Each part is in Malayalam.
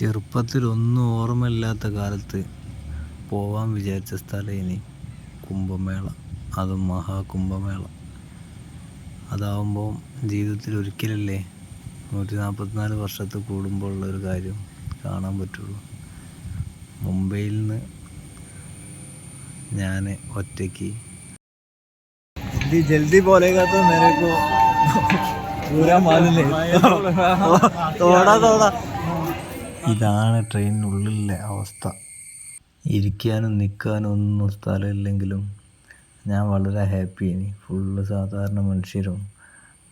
ചെറുപ്പത്തിൽ ഒന്നും ഓർമ്മയില്ലാത്ത കാലത്ത് പോവാൻ വിചാരിച്ച സ്ഥലം ഇനി കുംഭമേള. അതും മഹാകുംഭമേള. അതാവുമ്പോൾ ജീവിതത്തിൽ ഒരിക്കലല്ലേ നൂറ്റി നാൽപ്പത്തിനാല് വർഷത്ത് കൂടുമ്പോൾ ഉള്ളൊരു കാര്യം കാണാൻ പറ്റുള്ളൂ. മുംബൈയിൽ നിന്ന് ഞാൻ ഒറ്റയ്ക്ക്. ജൽദി പോലെ മേരെ തോടാ തോടാ. ഇതാണ് ട്രെയിനിനുള്ളിലെ അവസ്ഥ. ഇരിക്കാനും നിൽക്കാനും ഒന്നും സ്ഥലമില്ലെങ്കിലും ഞാൻ വളരെ ഹാപ്പി ഇനി ഫുള്ള് സാധാരണ മനുഷ്യരും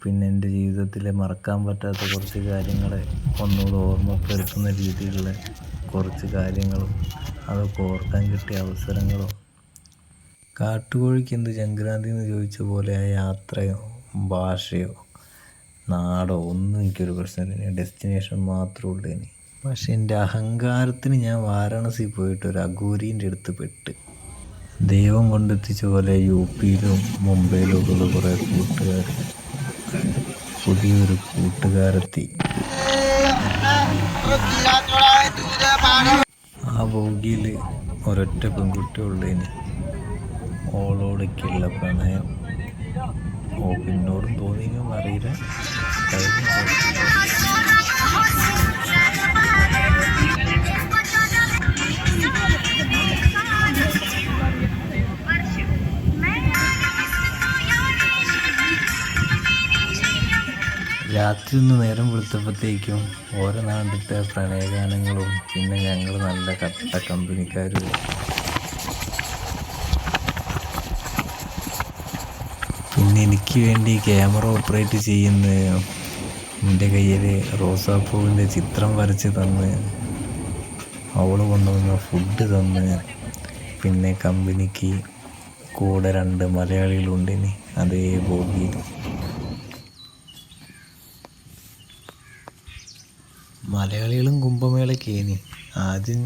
പിന്നെ എന്റെ ജീവിതത്തിലെ മറക്കാൻ പറ്റാത്ത കുറച്ച് കാര്യങ്ങളെ ഒന്നുകൂടെ ഓർമ്മപ്പെടുത്തുന്ന രീതിയിലുള്ള കുറച്ച് കാര്യങ്ങളും അതൊക്കെ ഓർക്കാൻ കിട്ടിയ അവസരങ്ങളും. കാട്ടുകോഴിക്ക് എന്ത് ചങ്ക്രാന്തി എന്ന് ചോദിച്ച പോലെ ആ യാത്രയോ ഭാഷയോ നാടോ ഒന്നും എനിക്കൊരു പ്രശ്നമില്ല. ഡെസ്റ്റിനേഷൻ മാത്രമേ ഉള്ളൂ ഇനി. പക്ഷെ എന്റെ അഹങ്കാരത്തിന് ഞാൻ വാരാണസി പോയിട്ട് ഒരു അഘോരീന്റെ അടുത്ത് പെട്ട്. ദൈവം കൊണ്ടെത്തിച്ച പോലെ യു പിയിലും മുംബൈയിലും ഉള്ള കുറേ കൂട്ടുകാർ പുതിയൊരു കൂട്ടുകാരെത്തി. ആ ബോഗിയിൽ ഒരൊറ്റ പെൺകുട്ടി ഉള്ളതിന് ഓളോടൊക്കെയുള്ള പ്രണയം. ഓ പിന്നോടും തോന്നിയെന്നും അറിയില്ല. രാത്രി ഒന്ന് നേരം വെളുത്തപ്പോഴത്തേക്കും ഓരോ നാട്ടിലത്തെ പ്രണയഗാനങ്ങളും പിന്നെ ഞങ്ങൾ നല്ല കട്ട കമ്പനിക്കാരും. പിന്നെ എനിക്ക് വേണ്ടി ക്യാമറ ഓപ്പറേറ്റ് ചെയ്യുന്ന എന്റെ കയ്യിൽ റോസാപ്പൂവിന്റെ ചിത്രം വരച്ച് തന്ന് അവൾ കൊണ്ടുവന്ന ഫുഡ് തന്ന് പിന്നെ കമ്പനിക്ക് കൂടെ രണ്ട് മലയാളികളുണ്ട് ഇനി അതേ ബോഗിയിൽ. മലയാളികളും കുംഭമേളയ്ക്ക് ഇനി. ആദ്യം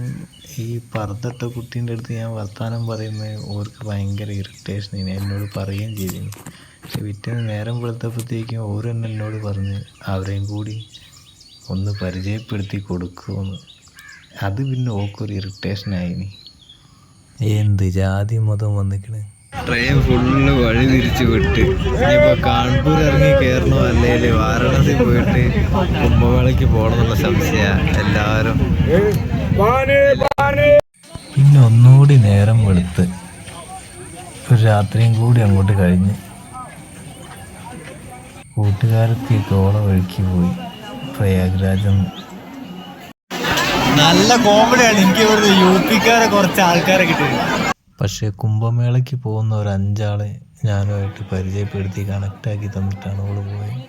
ഈ പർദ്ദട്ട കുട്ടീന്റെ അടുത്ത് ഞാൻ വർത്തമാനം പറയുന്നത് ഓർക്ക് ഭയങ്കര ഇറിറ്റേഷൻ ഇനി എന്നോട് പറയുകയും ചെയ്തിരുന്നു. പക്ഷെ പിറ്റേന്ന് നേരം വെളുത്തപ്പോഴത്തേക്കും ഓര് തന്നെ എന്നോട് പറഞ്ഞ് അവരെയും കൂടി ഒന്ന് പരിചയപ്പെടുത്തി കൊടുക്കുമെന്ന്. അത് പിന്നെ ഓക്കൊരു ഇറിറ്റേഷനായിനി എന്ത് ജാതി മതം വന്നിക്കണ്? ട്രെയിൻ ഫുള്ള് വഴി തിരിച്ചു വിട്ട്. ഇനിയിപ്പോ കാൺപൂർ ഇറങ്ങി കയറണോ അല്ലെങ്കിൽ വാരണാസി പോയിട്ട് കുംഭമേളയ്ക്ക് പോകണമെന്നുള്ള സംശയ എല്ലാവരും. പിന്നെ ഒന്നുകൂടി നേരം വെളുത്ത്. ഒരു രാത്രിയും കൂടി അങ്ങോട്ട് കഴിഞ്ഞ്. കൂട്ടുകാരത്തി തോള വഴിക്ക് പോയി. പ്രയാഗ്രാജം. നല്ല കോമഡിയാണ് എനിക്ക് ഇവിടുന്ന് യു പിക്കാരെ കുറച്ച് ആൾക്കാരെ കിട്ടിയത് പക്ഷേ കുംഭമേളയ്ക്ക് പോകുന്ന ഒരു അഞ്ചാളെ ഞാനുമായിട്ട് പരിചയപ്പെടുത്തി കണക്റ്റാക്കി തന്നിട്ടാണ് അവൾ പോയത്.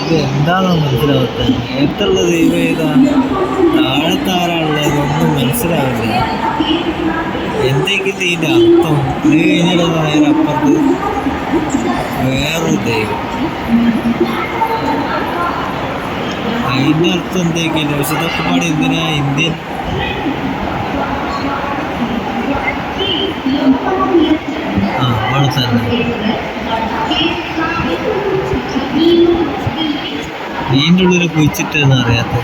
ഇത് എന്താണോ മനസ്സിലാവാത്തത്? നേരത്തുള്ള ദൈവം ഏതാണ് താഴത്തെ ആരാളുള്ളത് ഒന്നും മനസ്സിലാവില്ല. എന്തെങ്കിലും ഇതിന്റെ അർത്ഥം ഇത് കഴിഞ്ഞിട്ട് നേരെ അപ്പുറത്ത് വേറൊരു ദൈവം. അതിന്റെ അർത്ഥം എന്തൊക്കെയില്ല പക്ഷെ ഇതൊക്കെ പാടി എന്തിനാ? ഇന്ത്യൻ ആ അവിടെ തന്നെ ഇതിന്റെ ഉള്ളിൽ കുഴിച്ചിട്ടെന്ന് അറിയാത്ത